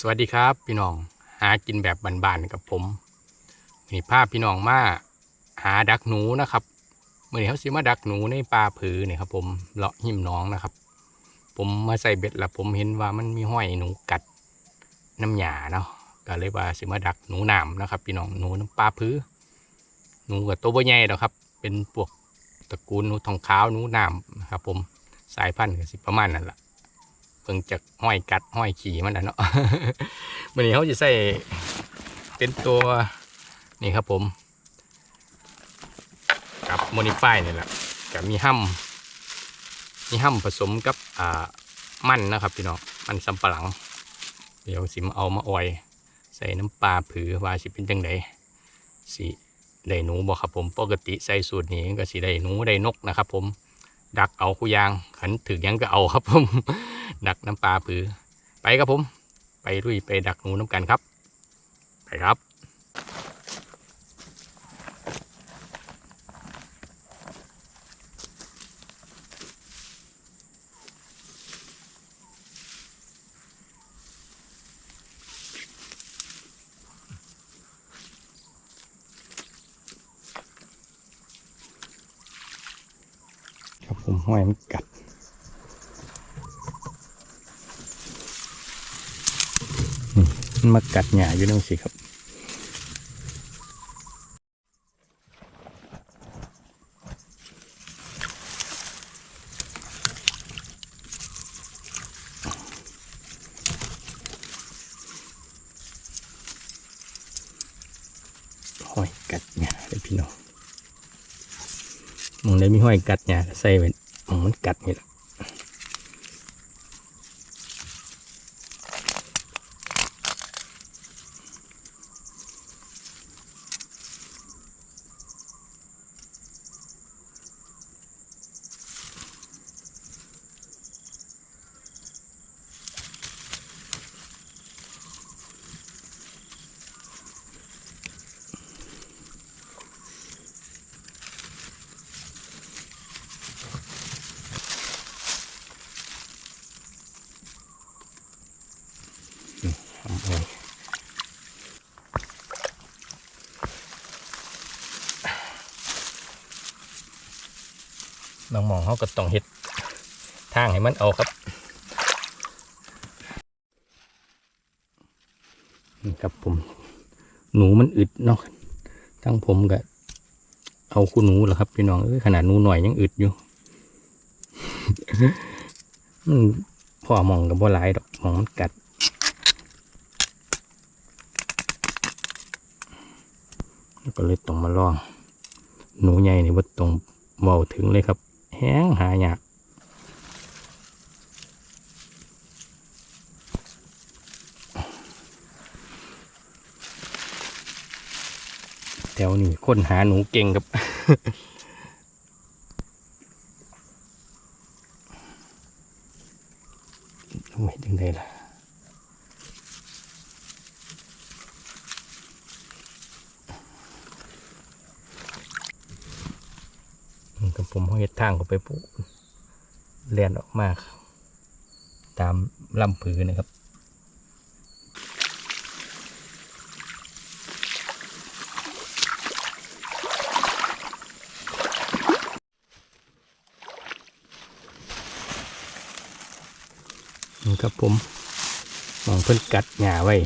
สวัสดีครับ พี่น้องหากินแบบบานๆกับผมนี่ภาพพี่น้องมาหาดักหนูนะครับเมื่อนี้เขาสิมาดักหนูในป่าผือเนี่ยครับ ผมเลาะหิมน้องนะครับ ผมมาใส่เบ็ดแล้วผมเห็นว่ามันมีห้อยหนูกัดน้ำหยาเนาะก็เลยว่าสิมาดักหนูหนามนะครับ พี่น้องหนูน้ำป่าผือหนูกับตัวบ่ใหญ่ดอกครับ เป็นพวกตระกูลหนูทองขาวหนูหนามนะครับ ผมสายพันธุ์ก็สิประมาณนั่นแหละ เพิ่งจากห้อยกัดห้อยขี่มันนะเนาะวันนี้เขาจะใส่เป็นตัวนี่ครับผม กับโมนิฟายนี่แหละกับมีห้ำมีห้ำผสมกับอ่ามันนะครับพี่น้องมันสำปะหลัง เดี๋ยวสิมเอามาออย ใส่น้ำปลาผือว่าสิเป็นจังไดสิได้หนูบอกครับผมปกติใส่สูตรนี้ก็สิได้หนูได้นกนะครับผมดักเอาคุยางขันถึงยังก็เอาครับผม ดักน้ำปลาผือ ไปครับผม ไปลุยไปดักหนูน้ำกันครับ ไปครับครับผมห้อยมันกัด มันมากัดหญ้าอยู่นั่นสิครับห้อยกัดหญ้าเลยพี่น้องมองได้มีห้อยกัดหญ้าใส่ไว้มองมันกัดนี่แหละ น้องมองเขาก็ต้องเฮ็ดทางให้มันเอาครับนี่ครับผม หนูมันอึดเนาะทั้งผมก็เอาคู่หนูแหละครับพี่น้องเอ้ยขนาดหนูหน่อยยังอึดอยู่มันพ่อมองกับบ่หลายดอกมองมันกัดก็เลยต้องมาลอง หนูใหญ่นี่ว่าตรงเบาถึงเลยครับ แห้งหายากแถวนี้คนหาหนูเก่งครับไม่ถึงได้ล่ะ นี่กับ ผมเฮ็ดทางเขาไปปุ๊เลียนออกมาครับตามลำผือนะครับนี่ครับผมมองเพิ่นกัดหญ้าไว้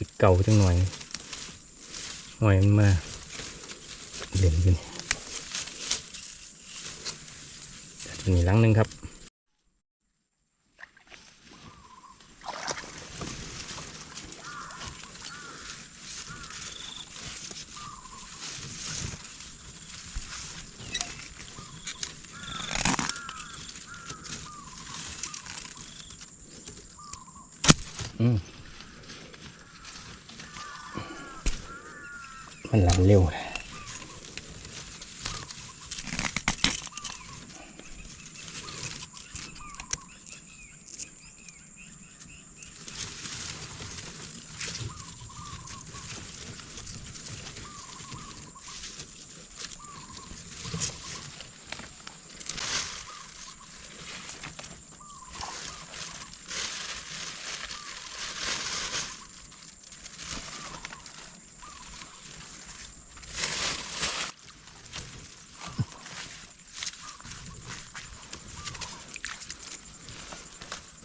สิเก่าจังหน่อยหน่อยมันมาเล่นกันแต่ตัวนี้หลังหนึงครับ มันลันเร็วนะ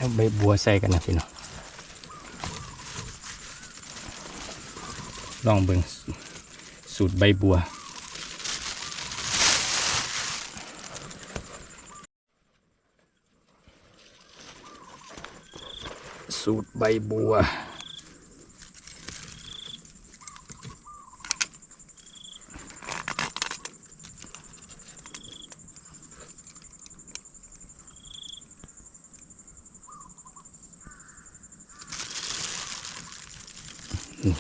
เอาใบบัวใส่กันนะพี่น้องลองเบิ่งสูตรใบบัว สูตรใบบัว เรีย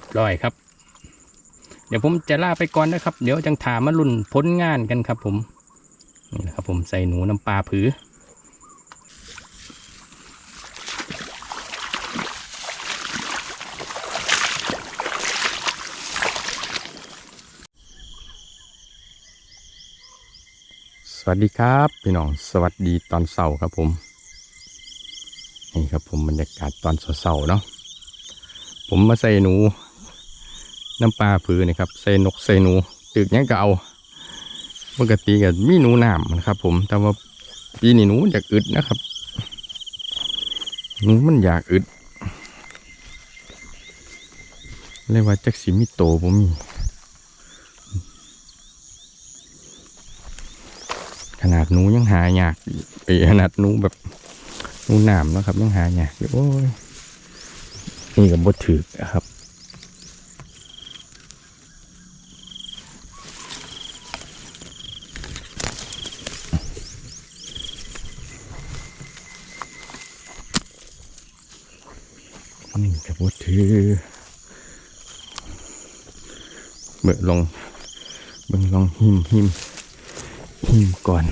บร้อยครับ เดี๋ยวผมจะล่าไปก่อนนะครับ เดี๋ยวจังถามมาลุ่นพ้นงานกันครับผมนี่แหละครับผมใส่หนูน้ำปลาผือ วัสดีครับพี่น้องสวัสดีตอนเสาร์ครับผมนี่ครับผมบรรยากาศตอนเสาร์ๆเนาะผมมาใส่หนู น้ำปลาผือนี่ครับใส่นกใส่หนูตึกยังเก็เอาปกติก็มีหนูหน้ำนะครับ ผมแต่ว่าปีนี้หนูอยากอึดนะครับหนูมันอยากอึดเรียกว่าจักสิมิโตผมมี นาดหนูยังหายากอีกเอ้ยขนาดหนูแบบหนูหน้ำเนะครับยังหายากอยู่โอ้ยนี่กับบดถือครับนี่กับบดถือเบิ่งลองเบิ่งลองหิมหิม หิมก่อน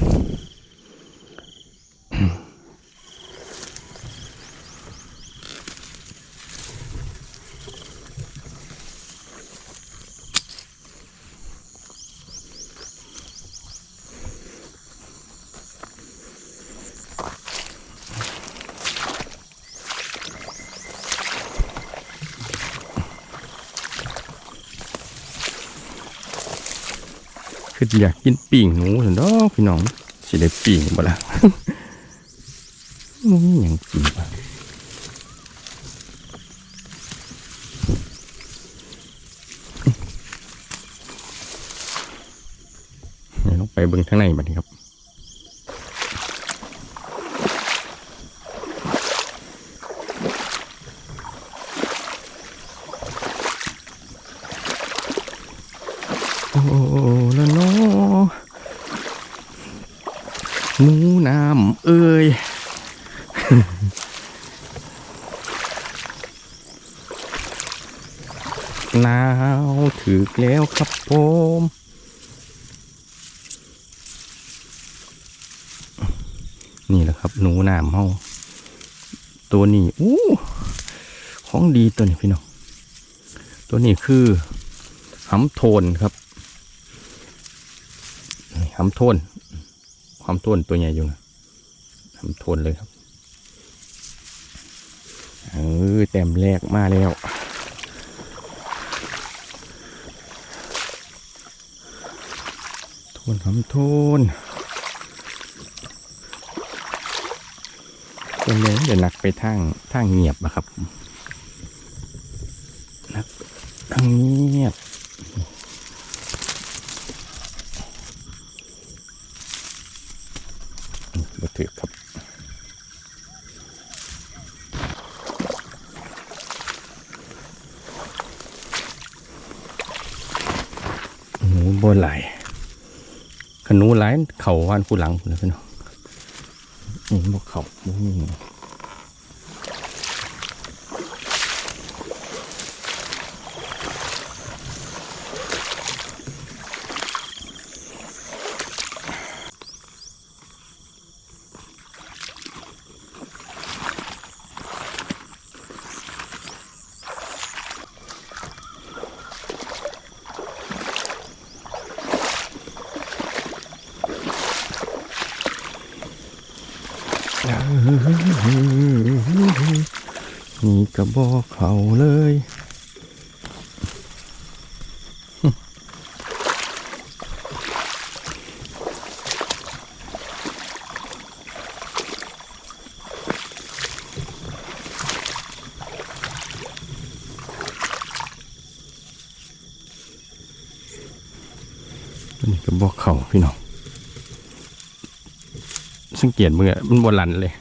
คือยากกินปีงหนูสันดอกพี่น้องสิได้ปีงบ่ล่ะมันยังกินบ่ลงไปเบิ่งข้างในบัดนี้ครับโอ้ละเนาะ หนูน้ำเอ้ยหนาวถึกแล้วครับผมนี่แหละครับ หนูน้ำเฮาตัวนี้อู้ของดีตัวนี้พี่น้องตัวนี้คือหำโทนครับหำโทน หำโทนตัวใหญ่อยู่นะหำทนเลยครับ เออแต้มแรกมาแล้วทนหำทนตัวนี้เดี๋ยวหนักไปทางทางเงียบนะครับนักทางเงียบ บ่หลายขนูหลายเข่าว่านผู้หลังเลยพี่น้องนี่บอกเขาบ่มี นี่ก็บ่เขาเลยนนี้ก็บอกเขาพี่น้องสังเกตมือะมันบลันเลย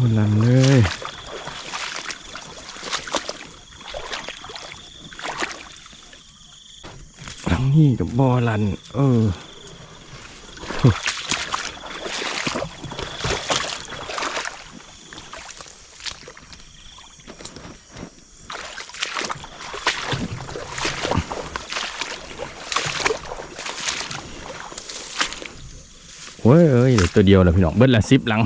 บลันเลยหลังนี้กับบอลัน เออโอ้ยเอ้ยเดี๋ยวตัวเดียวแล้วพี่น้อง เบิดละสิบหลัง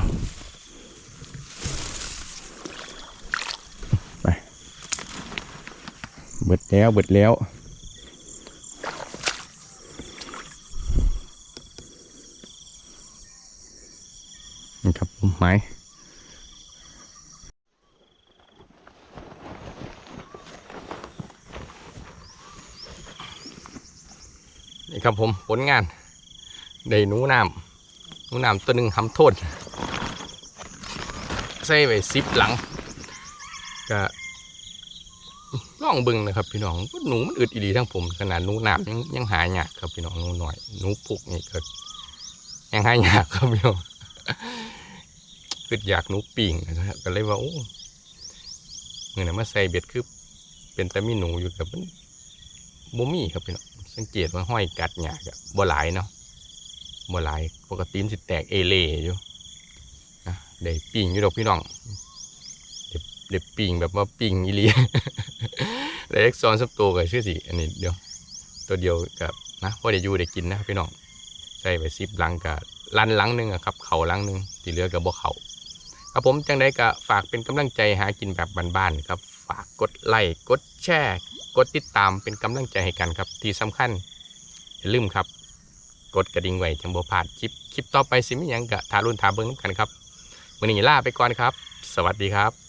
ไป เบิด แล้วเบิดแล้วนี่ครับผมไม้นี่ครับผมผลงานได้หนูน้ำหนูน้ำตัวหนึ่งทำโทษใส่ไว้ซิปหลังก็ ลองเบึงนะครับ พี่น้องหนูมันอึดอีดีทั้งผมขนาดหนูหน้ำยังยังหายากครับพี่น้องหนูหน่อยหนูปุกนี่ก็ยังหายากครับพี่น้องคืออยากหนูปิ่งนะครับก็เลยว่าโอ้เงินมาใส่เบ็ดคือเป็นแต่มีหนูอยู่กับมันบ่มี่ครับพี่น้องสังเกตว่าห้อยกัดหยากอะบ่หลายเนาะบ่หลายปกติมันสิแตกเอเล่อยู่นะได้ปิ่งอยู่ดอกพี่น้อง ได้ได้ปิ่งแบบว่าปิ่งอีหลีได้เอ็กซอนสับตัวกับชื่อสิอันนี้เดียว ตัวเดียวกับนะพ่อได้อยู่ได้กินนะพี่น้องใส่ไปซิปลังกับลันลังหนึงอะครับ เข่าลังหนึงที่เหลือกับบ่เข่าครับผมจังได้ก็ฝากเป็นกำลังใจหากินแบบบ้านๆครับ ฝากกดไลค์กดแชร์กดติดตามเป็นกำลังใจให้กันครับ ที่สำคัญอย่าลืมครับ กดกระดิ่งไว้จังบ่พลาดคลิปคลิปต่อไปสิมีหยังกะทารุ่นทาเบิ้งนำกันครับวันนี้ลาไปก่อนครับ สวัสดีครับ